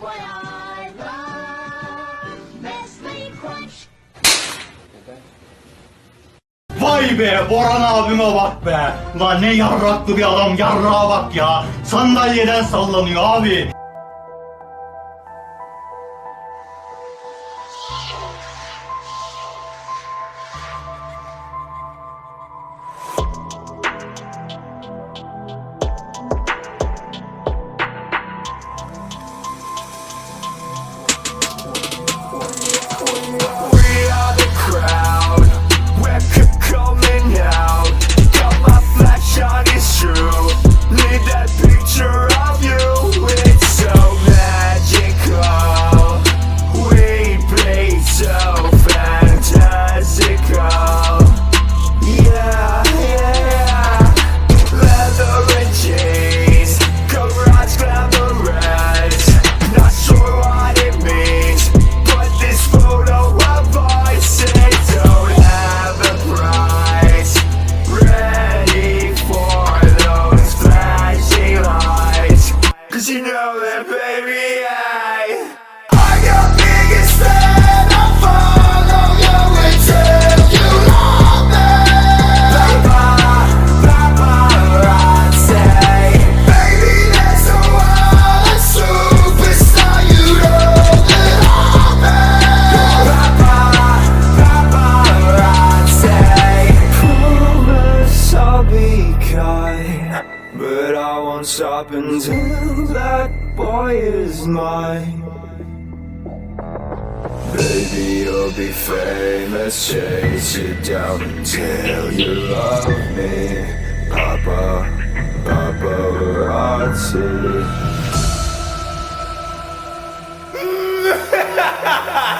what I love. Nestle Crunch. Vay be Boran abime bak be. Lan ne yarraklı bir adam yarrağa bak ya. Sandalyeden sallanıyor abi. is mine. Baby, you'll be famous, chase you down until you love me. Papa, paparazzi.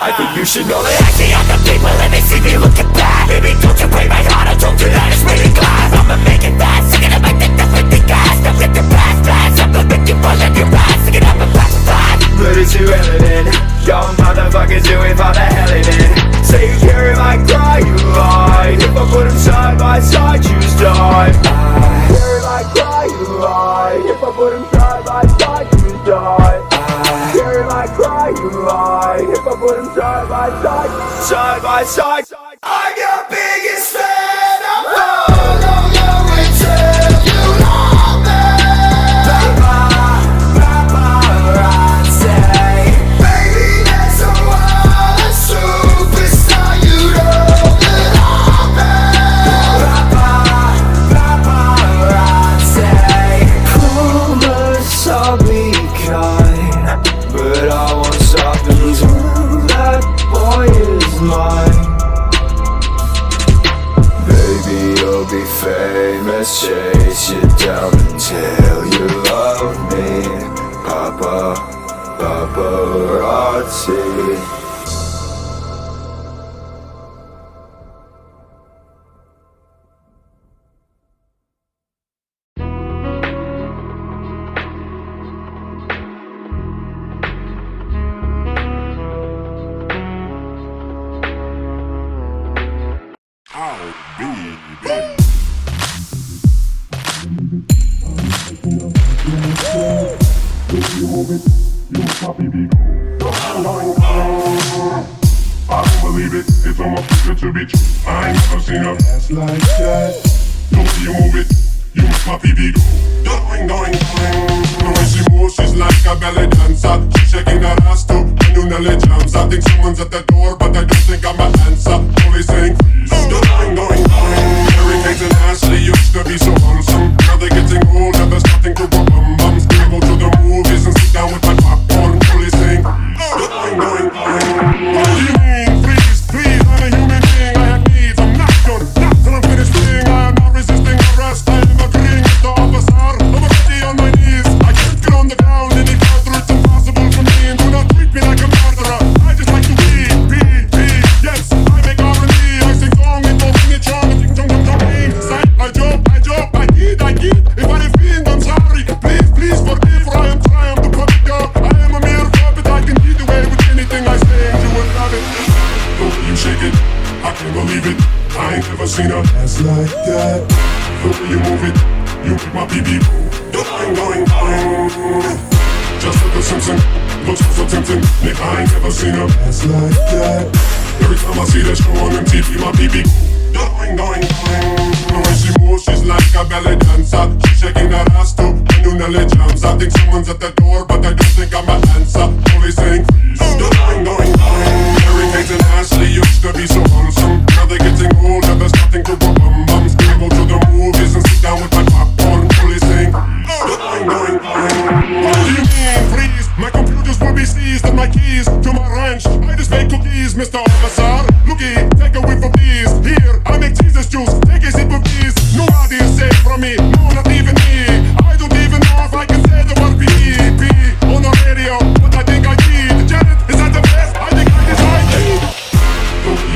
I think you should know that I see all the people. And they see me look at that. Baby, don't you break my heart, I told you that it's made of glass. I'ma make it fast, I'm gonna make that definitely gas. Don't the past pass, I'm gonna make you fall in your ass I'm gonna pass put it to relevant Y'all motherfuckers do it for the hell of it. Say you carry my cry, you lie. If I put him side by side, you die. Cry, you lie. If I put him side by side, you die. Cry, you lie. If I side by side Side by side.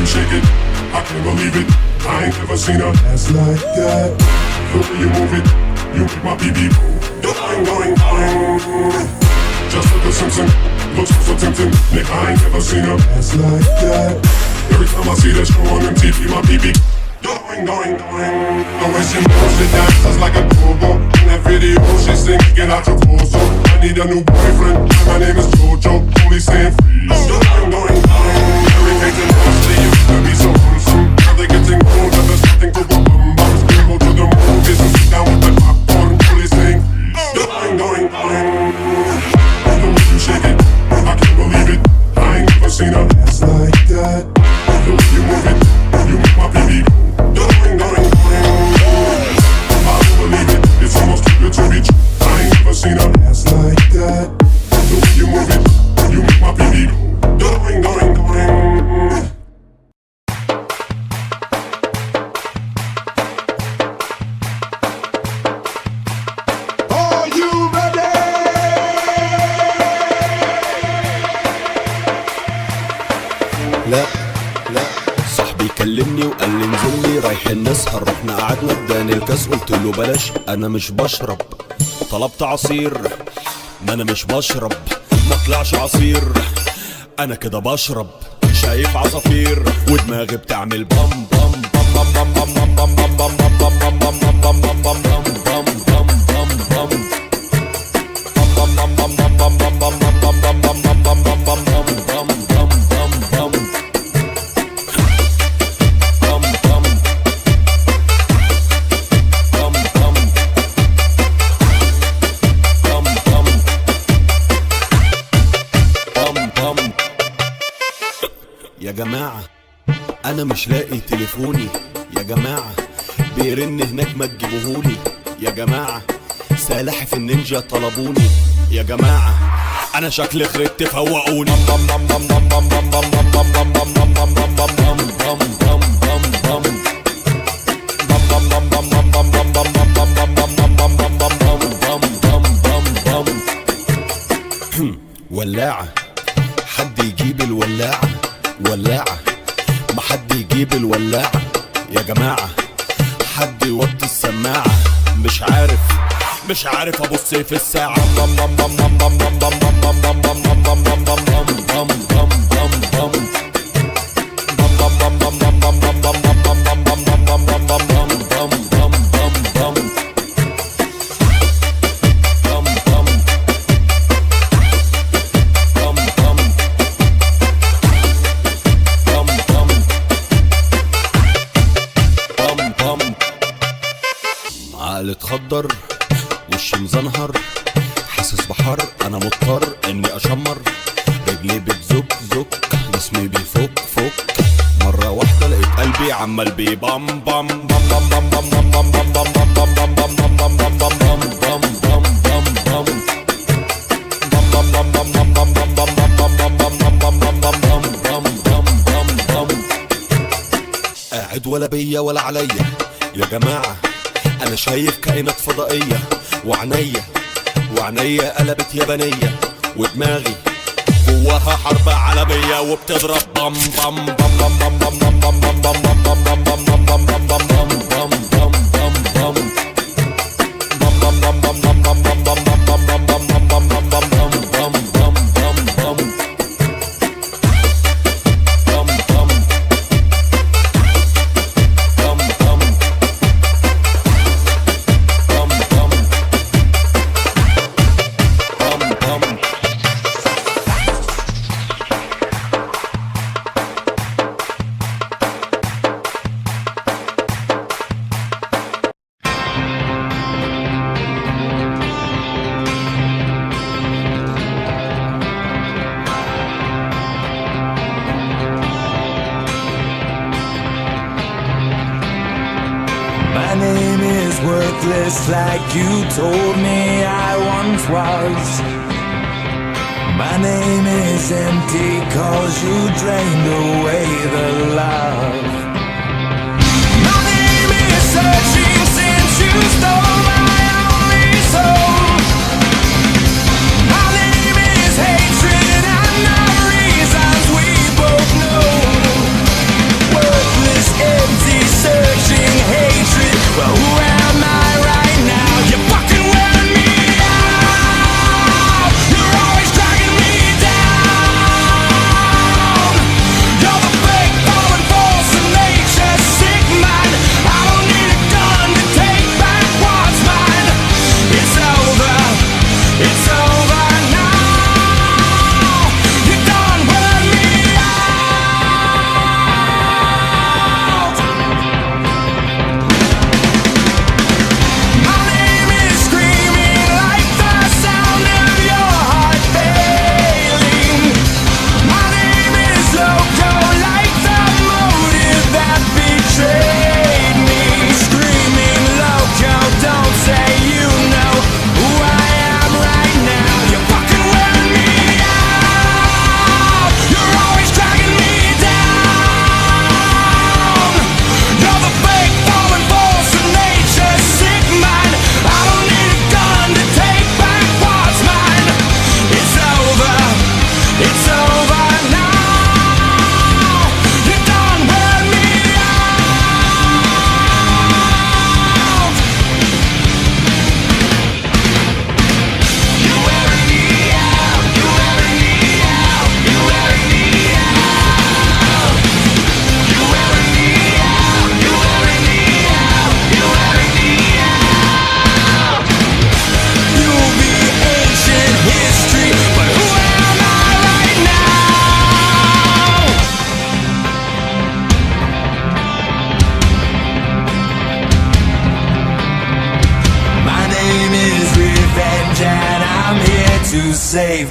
You shake it, I can't believe it. I ain't never seen a ass like that. The way you move it, you make my BB going. Just like a Simpson, looks so tempting. Nick, I ain't never seen a ass like that. Every time I see that show on MTV, my BB going, going, going. The way she moves, she dances like a go-go. In that video, she sings, get out your torso. I need a new boyfriend, my name is Jojo. Only saying freeze. Going, going, going. Mary Kate Jestem i są, They're getting old. bez tego, bo mam, mam, Let's go to dom, mówię, لا لا صاحبي كلمني وقال لي انزل لي رايحين نسهر رحنا قعدنا اداني الكاس قلت له بلاش أنا مش بشرب طلبت عصير ما أنا مش بشرب ما طلعش عصير أنا كده بشرب شايف عصافير ودماغي بتعمل بام بام بام بام بام بام بام بام بام بام بام بام بام بام بام بام بام مش لاقي تليفوني. يا جماعة بيرن هناك ما تجيبوهولي. يا جماعة سلاحف النينجا طلبوني. يا جماعة أنا شكلي خربت فوقوني. ولاعة حد يجيب الولاعة؟ ولاعة. نجيب الولاعة يا جماعة حد يوطي السماعة مش عارف مش عارف ابص في الساعة ضم ضم ضم ضم ضم ضم ضم ضم ضم ضم ضم ضم ضم ضم ضم ضم ضم ضم مضطر وشي مزنهر حاسس بحر أنا مضطر اني اشمر رجلي بتزك زك جسمي بيفك فك مرة واحدة لقيت قلبي عمال بيبم بم بم بم بم بم بم بم بم بم بم بم بم بم بم بم بم قاعد ولا بيا ولا عليا يا جماعة أنا شايف كائنات فضائية وعنيا وعنيا قلبت يابانية ودماغي جواها حرب عالمية وبتضرب بام بام My name is empty cause you drained away the love. My name is searching since you stole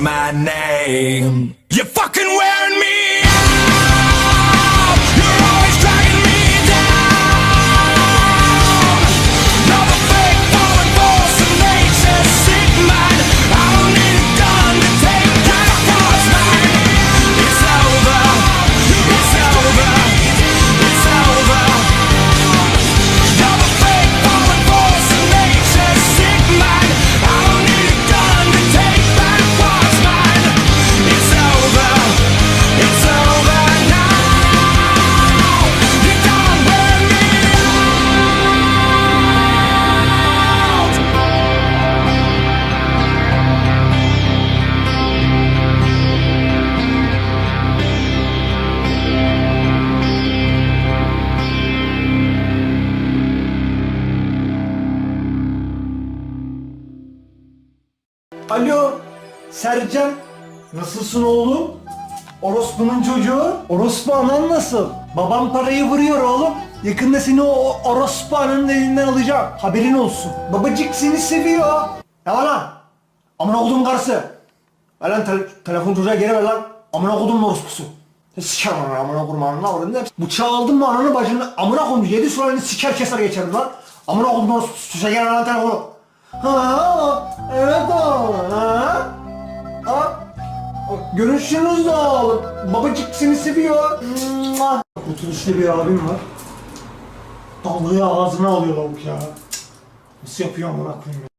my name. Sercan. Nasılsın oğlum? Orospu'nun çocuğu. Orospu anan nasıl? Babam parayı vuruyor oğlum. Yakında seni o o orospu ananın elinden alacağım. Haberin olsun. Babacık seni seviyor. Ne var lan? Amına kodum karısı. Ver lan tele- telefon çocuğa geri ver lan. Amına kodum orospusu. Siker ananı amına ananı avradını hepsi. Bıçağı aldın mı ananı bacını amına kodum yedi sularını siker keser geçerim lan. Amına kodum orospusu. Çocuğa gel lan telefonu. Ha, evet oğlum. Ha? Ha? Görüşürüz oğlum. Babacık seni seviyor. Mua. Kurtuluşlu bir abim var. Dalgayı ağzına alıyor lavuk ya. Nasıl yapıyor amına koyayım ya.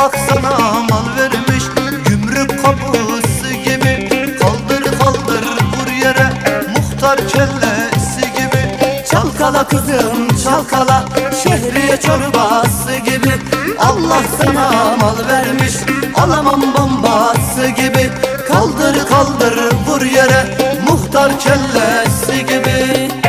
Allah sana mal vermiş. Gümrük kapısı gibi Kaldır kaldır vur yere. Muhtar kellesi gibi Çalkala kızım çalkala. Şehriye çorbası gibi Allah sana mal vermiş. Alamam bombası gibi Kaldır kaldır vur yere. Muhtar kellesi gibi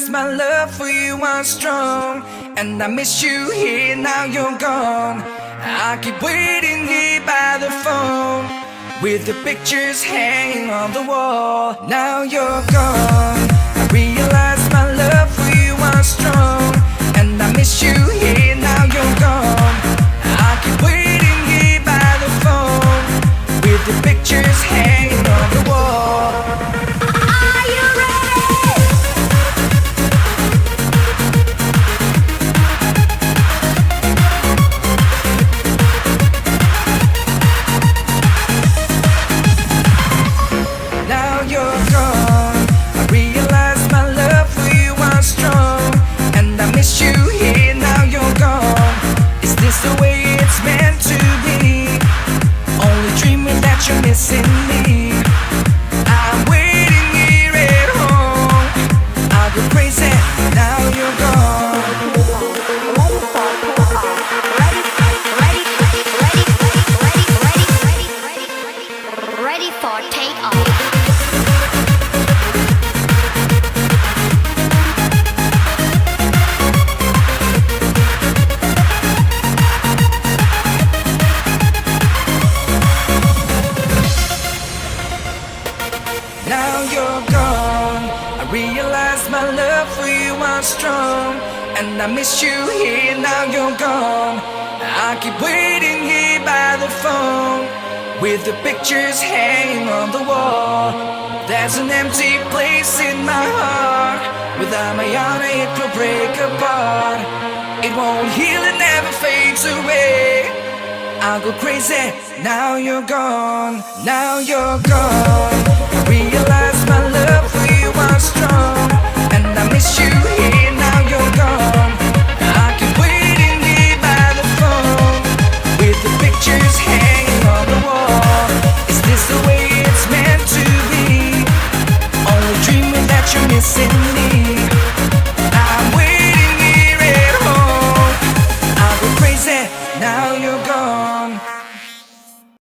realize my love for you was strong. And I miss you here, now you're gone. I keep waiting here by the phone. With the pictures hanging on the wall. Now you're gone. I realize my love for you was strong. And I miss you here, now you're gone. I keep waiting here by the phone. With the pictures hanging on the wall. The pictures hanging on the wall. There's an empty place in my heart. Without my honor, it will break apart. It won't heal, it never fades away. I'll go crazy. Now you're gone. Now you're gone. Realize my love for you was strong. And I miss you here. Now you're gone. I keep waiting here by the phone. With the pictures hanging missing me.